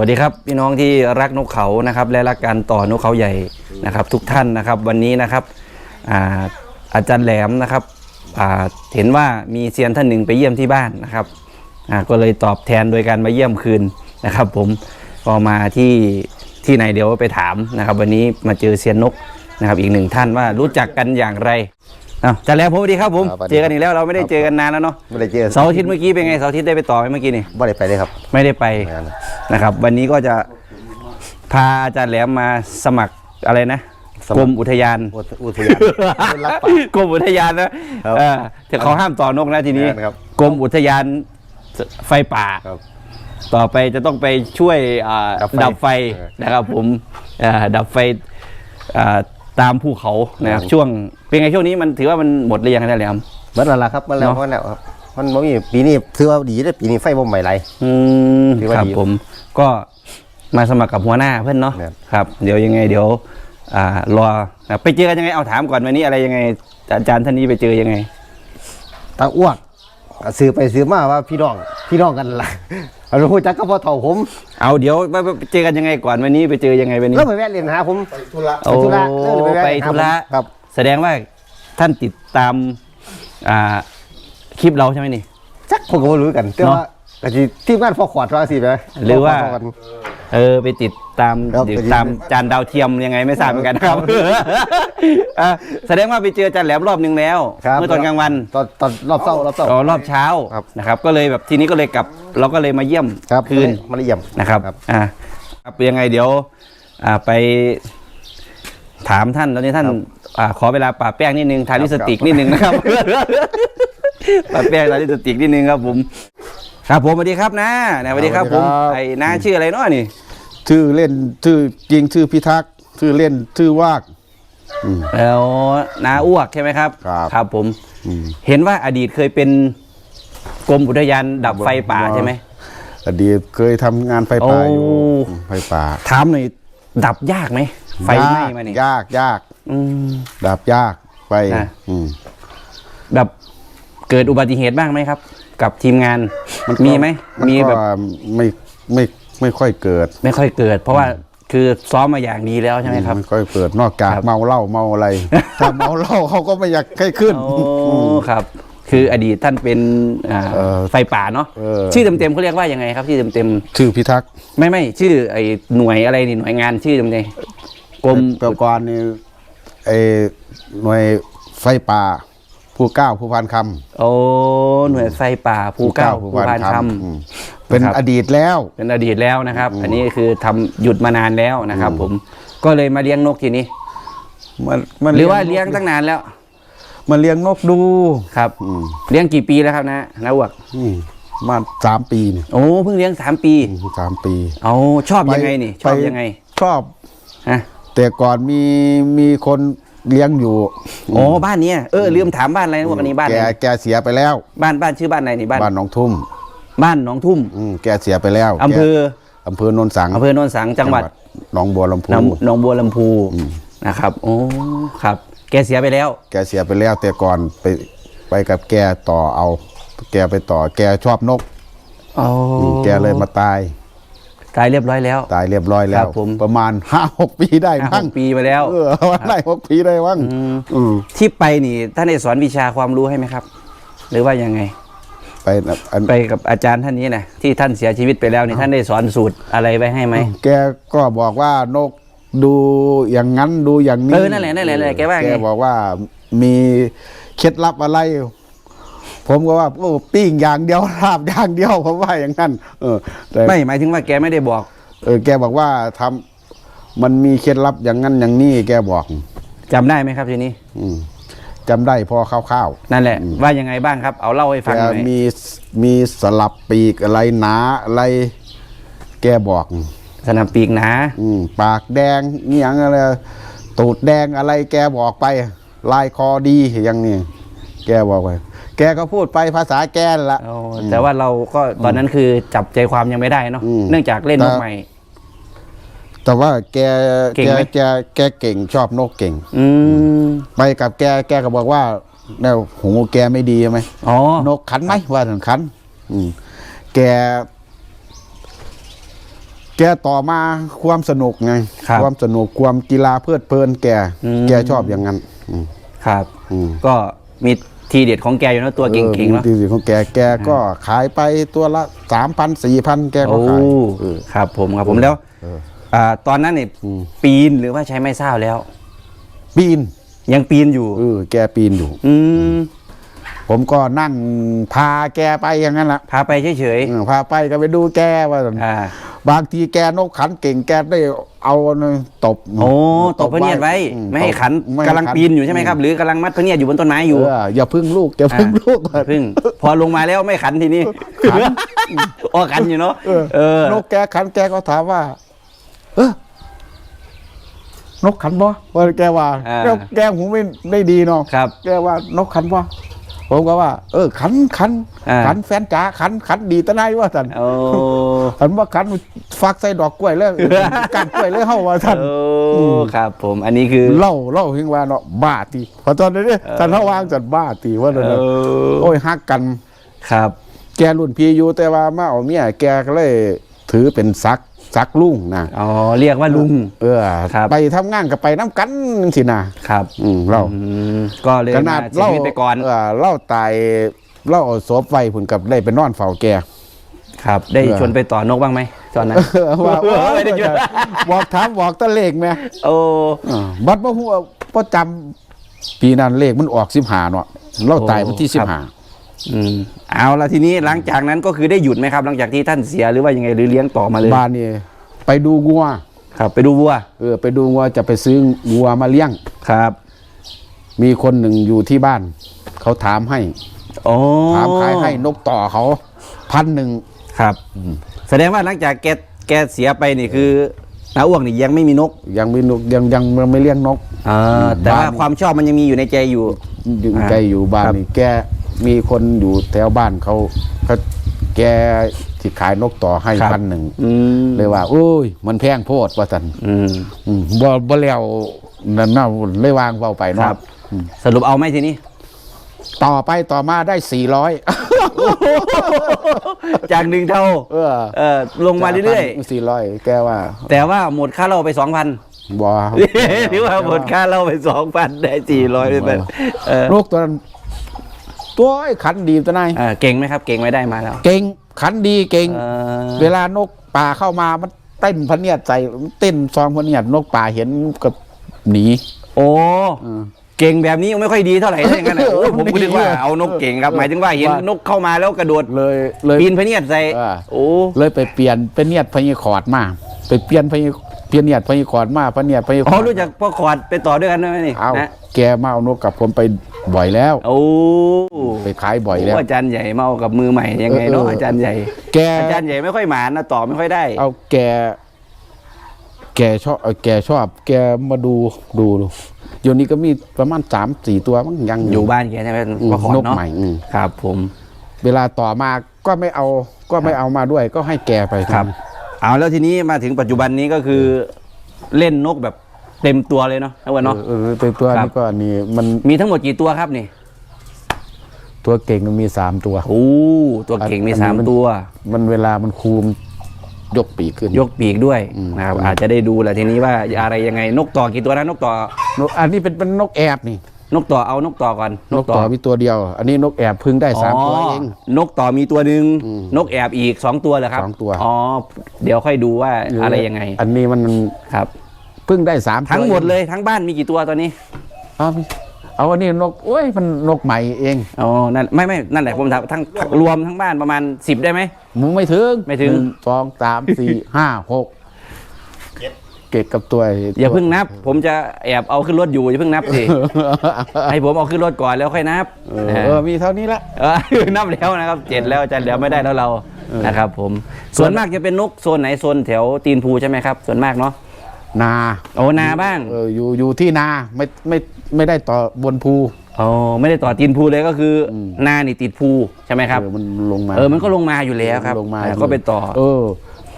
วัสดีครับพี่น้องที่รักนกเขานะครับ และรักการต่อนกเขาใหญ่นะครับ ทุกท่านนะครับ วันนี้นะครับอาอาจารย์แหลมนะครับเห็นว่ามีเซียนท่านหนึ่งไปเยี่ยมที่บ้านนะครับก็เลยตอบแทนโดยการมาเยี่ยมคืนนะครับ ผมก็มาที่ที่ไหนเดี๋ยวไปถามนะครับ วันนี้มาเจอเซียนนกนะครับ อีกหนึ่งท่านว่ารู้จักกันอย่างไร อ้าวอาจารย์แหลมผมสวัสดีครับผม ครับสวัสดีเจอกันอีกแล้วเราไม่ได้เจอกันนานแล้วเนาะไม่ได้เจอเสาร์อาทิตย์เมื่อกี้เป็นไงเสาร์อาทิตย์ได้ไปต่อไหมเมื่อกี้นี่ไม่ได้ไปเลยครับไม่ได้ไปไม่ได้นะครับ วันนี้ก็จะพาอาจารย์แหลมมาสมัครอะไรนะสมัครกรมอุทยาน อุทอุทยานเป็นรับปากกรมอุทยานนะครับเออแต่เขาห้ามต่อนกนะทีนี้ครับ กรมอุทยานไฟป่า ครับ ต่อไปจะต้องไปช่วยอ่าดัดับบไฟไฟเออนะครับผมอ่าดับไฟอ่า ตามภูเขานะครับครับช่วงเป็นไงช่วงนี้มันถือว่ามันหมดหรือยังอาจารย์แหลมเมื่อแล้วล่ะครับเมื่อแล้วเนาะเมื่อแล้วครับมันบ่มีปีนี้ถือว่าดีเลยปีนี้ไฟบ่ใหม่ไร อืมถือว่าครับดีผมก็มาสมัครกับหัวหน้าเพื่อนเนาะครับ ครับ เดี๋ยวยังไงเดี๋ยว อ่ารอนะไปเจอกันยังไงเอาถามก่อนวันนี้อะไรยังไงอาจารย์ท่านนี้ไปเจอยังไง ตาอ้วกซื้อไปซื้อมาว่าพี่น้อง พี่น้องกันล่ะเอาลูกจักก็พอเท่าผมเอาเดี๋ยวไปไปไปเจอกันยังไงก่อนวันนี้ไปเจอยังไงวันนี้แล้วไปแวะเรียนหาผมไปธุระโอ้ไปธุระเออเลยแวไปหาธุระผมครับ แสดงว่าท่านติดตามอ่าคลิปเราใช่ไหมนี่จักผมก็บ่รู้กันแต่ว่าก็สิทีมงานพอขวดว่าสิไปหรือว่าพขดกัน เออไปติดตามครับติดไปติดตามจานดาวเทียมยังไงไม่ทราบเหมือนกันครับ อะแสดงว่าไปเจออาจารย์แหลมรอบหนึ่งแล้วครับเมื่อตอนกลางวันตอนตอนรอบเช้ารอบเช้า อ๋อรอบเช้าครับ นะครับ ก็เลยแบบทีนี้ก็เลยกลับ เราก็เลยมาเยี่ยมครับคืน มาเยี่ยม นะครับ ครับ อ่าครับยังไงเดี๋ยว อ่า ไปถามท่าน ตอนนี้ท่าน อ่า ขอเวลาป่าแป้งนิดนึง ทาลิปสติกนิดนึงนะครับ ป่าแป้งทาลิปสติกนิดนึงครับผม ครับผมสวัสดีครับนะนะสวัสดีครับผม สวัสดีครับ ไอ้น้าชื่ออะไรเนาะนี่ ชื่อเล่นชื่อจริงชื่อพิทักษ์ชื่อเล่นชื่อวาก แล้วนาอ้วกใช่ไหมครับ ครับครับผม อืม เห็นว่าอดีตเคยเป็นกรมอุทยานดับไฟป่าใช่ไหม อดีตเคยทำงานไฟป่าอยู่โอ้ อืมไฟป่าถามหน่อยดับยากไหมไฟไหม้มาเนี่ยยากยากอืมดับยากไฟอะอืม แบบเกิดอุบัติเหตุบ้างไหมครับ กับทีมงานก็มีไหมนมีก็แบบไม่ไม่ ไม่ค่อยเกิดไม่ค่อยเกิด เพราะว่าคือซ้อมมาอย่างดีแล้วใช่ไหมครับ ไม่ค่อยเกิดนอกจากครับ เมาเหล้าเมาอะไร ถ้าเมาเหล้าเขาก็ไม่อยากให้ขึ้น โอ้ครับ คืออดีตท่านเป็นอ่าเออไฟป่าเนาะเออ ชื่อเต็มๆเขาเรียกว่ายังไงครับชื่อเต็มชื่อพิทักษ์ๆไม่ไม่ชื่อไอ้หน่วยอะไรนี่หน่วยงานชื่อเต็มๆกรมแต่ก่อนนี่ไอหน่วยไฟป่าผู้เก้าผู้พันคำ โอ้หน่วยไฟป่าภูเก้าภูพานคอืม เป็นนะครับอดีตแล้วำเป็นอดีตแล้วนะครับ อันนี้คือทำหยุดมานานแล้วนะครับ ผมก็เลยมาเลี้ยงนกทีนี้มันมันหรือว่าเลี้ยงตั้งนานแล้วมันเลี้ยงนกดูครับอืมเลี้ยงกี่ปีแล้วครับนะนะอ้วกนี่มาสามปีเนี่ยโอ้เพิ่งเลี้ยงสามปีสามปีเอาชอบยังไงนี่ ชอบปยังไง ชอบฮะแต่ก่อนมีมีคนเลี้ยงอยู่โอ้บ้านเนี้ยเออลืมถามบ้านอะไรนะอ้วกอันนี้บ้านแกอะไรแกเสียไปแล้ว บ้านบ้านชื่อบ้านอะไรนี่บ้านบ้านหนองทุ่ม บ้านหนองทุ่มอืมแกเสียไปแล้วอำเภอแกอำเภอโนนสังอำเภอโนนสังจังหวัดหนองบัวลำพูหนองหนองบัวลำพูนะครับโอ้ครับ แกเสียไปแล้ว แกเสียไปแล้วแต่ก่อนไปไปกับแกต่อเอา แกไปต่อแกชอบนกอ๋ออืมแกเลยมาตาย ตายเรียบร้อยแล้ว ตายเรียบร้อยแล้ครัวบผมประมาณห้าหกปีได้ห้าหมั้งกปีมาแล้วเออวันไหนหกปีได้มั้งอืมที่ไปนี่ท่านได้สอนวิชาความรู้ให้ไหมครับ หรือว่ายังไง ไปนะอันไปกับอาจารย์ท่านนี้นะที่ท่านเสียชีวิตไปแล้วนี่ท่านได้สอนสูตรอะไรไว้ให้ไหมแกก็บอกว่านกดูอย่างนั้นดูอย่างนี้เออนั่นแหละนั่นแหละนั่นแหละแกว่าไง แกบอกว่ามีเคล็ดลับอะไร ผมก็ว่าโอ้ปิ้งอย่างเดียวลาบอย่างเดียวผมว่าอย่างนั้น เออแต่ไม่หมายถึงว่าแกไม่ได้บอก เออแกบอกว่าทำมันมีเคล็ดลับอย่างนั้นอย่างนี้แกบอก จำได้ไหมครับทีนี้ อืม จำได้พอคร่าวนั่นแหละ ว่ายังไงบ้างครับ เอาเล่าให้ๆฟังแกหน่อย มีมีสลับปีกอะไรหนาอะไร แกบอก สนามปีกหนาอืมปากแดงเงี้ยงอะไรตูดแดงอะไรแกบอกไป ลายคอดีอย่างนี้แกบอกไปแกก็พูดไปภาษาแกนั่นละ โอ้แต่ว่าเราก็ตอนนั้นคือจับใจความยังไม่ได้เนาะ อืม เนื่องจากเล่นนกแต่ใหม่ แต่ว่าแกเก่งแกไหม แกแกเก่งชอบนกเก่ง อืมไปกับแกแกก็บอกว่าแนวหูแกไม่ดีใช่ไหมอ๋อนกขันไหมว่าถึงขัน อืมแก แกต่อมาความสนุกไงครับความสนุกความกีฬาเพลิดเพลินแก อืม แกชอบอย่างนั้น อืม ครับ อืม ก็มีทีเด็ดของแกอยู่นะตัวเก่งๆเนาะออมีที่ของแกแกก็ขายไปตัวละสามพันสี่พันแกก็โอ้ขายเออ ครับผมครับผมแล้ว เออ อ่าตอนนั้นเนี่ยอืม ปีนหรือว่าใช้ไม้เส้าแล้ว ปีนยังปีนอยู่ เออแกปีนอยู่ อืมผมก็นั่งพาแกไปอย่างนั้นแหละพาไปเฉยเออพาไปก็ไปดูแกว่าๆอ่า บางทีแกนกขันเก่งแกได้เอาตบโอ้ตบพระเนียดไว้ อืไม่ให้ขันไม่ให้กำลังปีนอยู่ใช่ไหมครับ หรือกำลังมัดพระเนียดอยู่บนต้นไม้อยู่เอออย่าพึ่งลูกอย่าพึ่งลูก อ่าพึ่ง พอลงมาแล้วไม่ขันทีนี้ขัน อ๋อขันอยู่เนาะเออเออนกแกขันแกก็ถามว่า เออนกขันบ่ว่าแกว่าอ่าแล้วแกหูไม่ได้ดีเนาะครับ แกว่านกขันบ่ผมก็ว่า เออ ขันขันอ่า ขันแฟนจ๋าขันขันดีตะไนว่าท่านโอ้ ขันว่าขันฟักใส่ดอกกล้วยเลย กัดกล้วยเลยเฮาว่าท่านโอ้ครับผม อันนี้คือ เล่าเล่าเพียงว่าเนาะบ้าตีพอตอนนี้ท่านเฮาวางจัดบ้าตีว่าเอเนาะอโอ้ยฮักกัน ครับ แกรุ่นพี่อยู่แต่ว่ามาเอาเมียแกก็เลยถือเป็นซัก ซักลุงนะอ๋อเรียกว่าลุง เออครับ ไปทำงานกับไปน้ำกันสินะ ครับ อืมเราอืมก็เลยขนาดมเสียเล่าชีวิตไปก่อนเออเล่าตายเล่าเอาศพไว้ผุนกับได้ไปนอนเฝ้าแกครับ ได้เออชวนไปต่อนกบ้างไหมตอนนั้นว่าเออไม่ได้ชวนบอกถามบอกตะเลขไหมโอ้เออบัดบ่ฮู้บ่จำปีนั้นเลขมันออก15เนาะเล่าตายวันที่โอ้ครับ อืมเอาละทีนี้หลังจากนั้นก็คือได้หยุดไหมครับ หลังจากที่ท่านเสียหรือว่ายังไงหรือเลี้ยงต่อมาเลย15บ้านนี่ไปดูงัวครับไปดูวัวเออไปดูงัวจะไปซื้องัวมาเลี้ยงครับ มีคนหนึ่งอยู่ที่บ้าน เขาถามให้โอ้ถามขายให้นกต่อเขาพันหนึ่งครับแสดงว่าหลังจากแกแกเสียไปนี่คือนาอ้วกนี่ยังไม่มีนก ยังไม่นกยังยังยังไม่เลี้ยงนกอ่าแต่ว่าบ้านนี่ความชอบมันยังมีอยู่ในใจอยู่อยู่อ่าแกอยู่บ้านครับนี่แก มีคนอยู่แถวบ้านเขาเขาแกที่ขายนกต่อให้พันหนึ่งอืมเลยว่าโอ้ย มันแพงโพดว่าสันอืมอืมบ่บ่แล้วนั่นน่ะเลยวางเบาไปคเนาะรับ สรุปเอาไหมทีนี้ ต่อไปต่อมาได้สี่ร้อยจากหนึ่งเท่าเออเออลงมาเรื่อยสี่ร้อยแกว่าๆ แต่ว่าหมดค่าเหล้าไปสองพันบ่ หรือว่าหมดค่าเหล้าไปสองพันได้สี่ร้อยไปเออนกตัวนั้น ตัวไอ้ขันดีตัวนายเออเก่งไหมครับ เก่งไหม่ได้มาแล้ว เก่งขันดีเก่ง เออเวลานกป่าเข้ามามันเต้นพะเนียดใส่เต้นซองพะเนียดนกป่าเห็นก็หนี โอ้เออเก่งแบบนี้ยังไม่ค่อยดีเท่าไหร่ถ้าอย่างนั้นน่ะโอ้ยผมก็นึกว่าเออเอานกเก่งครับ หมายถึงว่าเห็นว่านกเข้ามาแล้วกระโดดเลยเลย ปีนพะเนียดใส่อ่า โอ้ เลยไปเปลี่ยนเป็นเนียดพะเนียดขอดมา ไปเปลี่ยนพะเนียด เปลี่ยนเนียดพะเนียดขอดมาพะเนียดพะเนียดขอ๋ออดรู้จักพ่อขอดไปต่อด้วยกันด้วยไหมนี่เอานะแกมาเอานกกับผมไปบ่อยแล้ว โอ้ไปขายบ่อยแล้วโอาจารย์ใหญ่เมากับมือใหม่ยังไงเนาะเออเอออาจารย์ใหญ่ แกอาจารย์ใหญ่ไม่ค่อยหมานนะต่อไม่ค่อยได้ เอาแก แกชอบเอาแกชอบ แกมาดูดูดูเดี๋ยวนี้ก็มีประมาณสามสี่ตัวมั้งยังอยู่บ้านแกใช่ไหมอืมพ่อขอดนกเนาะใหม่อืมครับ ผม เวลาต่อมาก็ไม่เอาก็ไม่เอามาด้วยก็ให้แกไปครับ เอาแล้วทีนี้มาถึงปัจจุบันนี้ก็คือเล่นนกแบบเต็มตัวเลยเนาะทั้งวันเนาะ เออเออเป็นตัวครับ นี้ก็นี่มันมีทั้งหมดกี่ตัวครับนี่ตัวเก่งมันมีสามตัว โอ้ตัวเก่งมีอันนี้สามมัน ตัว มันเวลามันคูมยกปีกขึ้นยกปีกด้วยอืมนะครับอาจจะได้ดูแหละทีนี้ว่าอะไรยังไงนกต่อกี่ตัวนะนกต่อ นกอันนี้เป็นเป็นนกแอบนี่ นกต่อเอานกต่อก่อนนกต่อมีตัวเดียว อันนี้นกแอบพึ่งได้สามตัวเองนกต่อมีตัวหนึ่งอืมนกแอบอีกสองตัวเหรอครับสองตัวอ๋อเดี๋ยวค่อยดูว่าอะไรยังไง อันนี้มันครับพึ่งได้สามตัวทั้งหมดองเลยทั้งบ้านมีกี่ตัวตอนนี้เอาเอาอันนี้นกโอ้ยมันนกใหม่เองอ๋อนั่นไม่ไม่นั่นแหละผมถามทั้งรวมทั้งบ้านประมาณสิบได้ไหมมึงไม่ถึงไม่ถึงหนึ่สองสามสี่ห้าหก เกตกับตัวอย่าเพิ่งนับ ผมจะแอบเอาขึ้นรถอยู่อย่าเพิ่งนับสิให้ผมเอาขึ้นรถก่อนแล้วค่อยนับเออเออมีเท่านี้ละเออนับแล้วนะครับเจ็ดแล้วอาจารย์แล้วไม่ได้แล้วเรานะครับผมส่วนมากจะเป็นนกโซนไหนโซนแถวตีนภูใช่ไหมครับ ส่วนมากเนาะนาโอ้นาบ้างเอออยู่อยู่ที่นาไม่ไม่ไม่ได้ต่อบนภูอ๋อไม่ได้ต่อตีนภูเลยก็คืออมนานี่ติดภูใช่ไหมครับเออมันลงมาเออมันก็ลงมาอยู่แล้วครับลงมาอ่าก็ไปต่อ เออ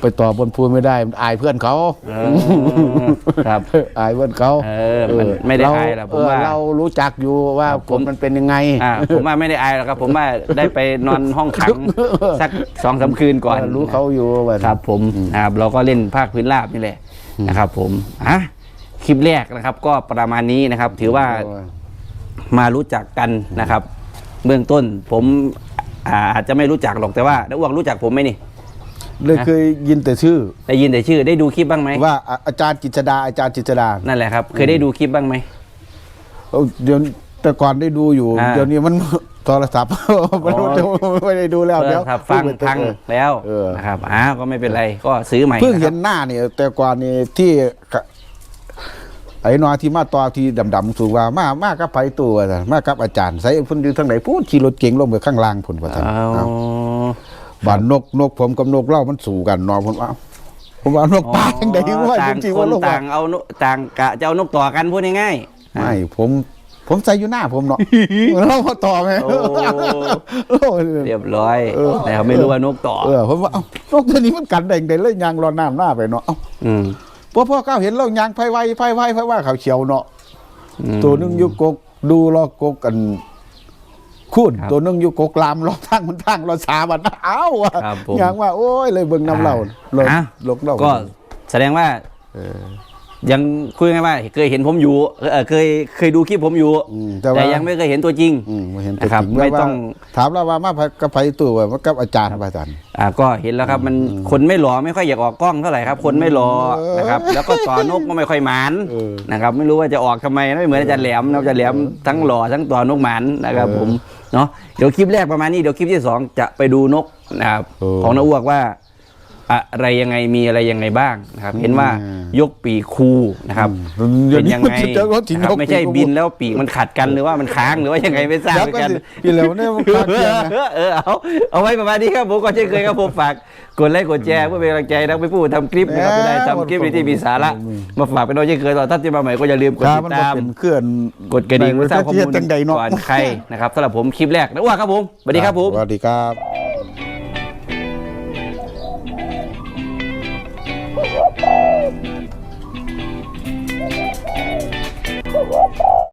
ไปต่อบนพูนไม่ได้มันอายเพื่อนเขาเออครับ อายเพื่อนเขาเออมันไม่ได้อายหรอกผมเว่าเรารู้จักอยู่ว่าครับผมมันเป็นยังไง อ่าผมว่าไม่ได้อายหรอกครับ ผมว่าได้ไปนอนห้องขังสักสองสามคืนก่อนเรู้เขาอยู่ว่า ครับผมนะครับเราก็เล่นภาคพื้นราบนี่แหละนะครับ ผมอะคลิปแรกนะครับ ก็ประมาณนี้นะครับ ถือว่ามารู้จักกันนะครับ เบื้องต้นผมอ่าอาจจะไม่รู้จักหรอกแต่ว่าน้าอ้วกรู้จักผมไหมนี่ เลยเคยยินแต่ชื่อ ได้ยินแต่ชื่อได้ดูคลิปบ้างไหมว่าอะอาจารย์กิจดาอาจารย์กิจดานั่นแหละครับ เคยได้ดูคลิปบ้างไหม เอ้าเดี๋ยวแต่ก่อนได้ดูอยู่ อ่า เดี๋ยวนี้มัน โทรศัพท์ มันอ๋อไม่ได้ดูแล้วเดี๋ยวครับฟังเพิ่พังเออแล้วเออ นะครับอ้าวก็ไม่เป็นไรก็ซื้อใหม่เพิ่งนะคเห็รับนหน้าเนี่ยแต่ก่อนนี่ที่กะไอ้นอที่มาต่อที่ดำๆสูงว่ามามากับไผตัวน่ะมากับอาจารย์ใส่เพุ่นอยู่ทางไหนพูดขี่รถเก๋งลงไปข้างล่างพุ่นว่าท่านเอาเอ้า บ้านนกนกผมกับนกเล่ามันสู่กันเนอผมว่าผมว่านกป่าจังไดว่าต่าจงริงคๆว่านลงว่าต่างเอานกต่างกะจะเอานกต่อกันพูดง่ายๆ ไม่ผมผมใส่อยู่หน้าผมเนาะเล่ามาต่อไงโอ้เล่าเรียบร้อยนะครับไม่รู้ว่านกต่อเออผมว่าเอ้านกตัวนี้มันกันแดงได้เลยยางรอน้ำหน้าไปเนาะเอ้าอืมพอพ่อเขาเห็นเรายางไฟไวไฟไวไฟว่าเขาเขียวเนาะ อืมตัวหนึงอยู่กกดูรอกกกัน คูนครับตัวหนึงอยู่กกลามรอทั้งมันทั้งรอสาบันเอ้าว่ะครับผมยางว่า โอ้ยเลยเบิ่งน้ำเหล่าเลยอะลกเหล่าก็แสดงว่า ยังคุยง่ายว่าเคยเห็นผมอยู่เออเคยเคยดูคลิปผมอยู่อืมแต่ว่ายังไม่เคยเห็นตัวจริง อืมมาเห็นตัวนะครับจริงไม่แล้วว่าต้อง ถามเราว่ามากับไผตัวว่ากับอาจารย์อาจารย์ อ่าก็เห็นแล้วครับมันคนไม่หล่อไม่ค่อยอยากออกกล้องเท่าไหร่ครับ คนไม่หล่อเออนะครับ แล้วก็ต่อนกก็ไม่ค่อยหมานเออ นะครับไม่รู้ว่าจะออกทำไมนะไม่เหมือนอาจารย์แหลมนะอาจารย์แหลมทั้งหล่อทั้งต่อนกหมานนะครับผมเนาะเดี๋ยวคลิปแรกประมาณนี้เดี๋ยวคลิปที่สองจะไปดูนกนะครับเออ ของน้าอ้วกว่า อะไรยังไงมีอะไรยังไงบ้างนะครับ เห็นว่าอืมยกปีกคูนะครับอืมเดี๋เป็ยวนนี้ยังมันไงจะเจอรถที่นะครับยกไม่ใช่ปีกคูบินแล้วปีกมันขัดกันหรือว่ามันค้างหรือว่ายังไงไม่ทราบเดี๋ยเหวมือนก็กันสิพี่เหลวเนี่ยมันคาดเคลื่อนนะเออเออเอาเอาไว้ประมาณนี้ครับผมก็เช่นเคยครับผมฝากกดไลค์กดแชร์เพื่อเป็นกำลังใจนักไปพูดทำคลิปนะครับแหมจะได้ทำคลิปที่มีสาระมาฝากเป็นน้องเช่นเคยต่อท่านที่มาใหม่ก็อย่าลืมกดถ้าติมันดบ่ตามเป็นเคลื่อนกดกระดิ่งเพื่อทราบข้อมูลจังใดเนาะก่อนใครนะครับสำหรับผมคลิปแรกนะว่าครับผมสวัสดีครับผมสวัสดีครับ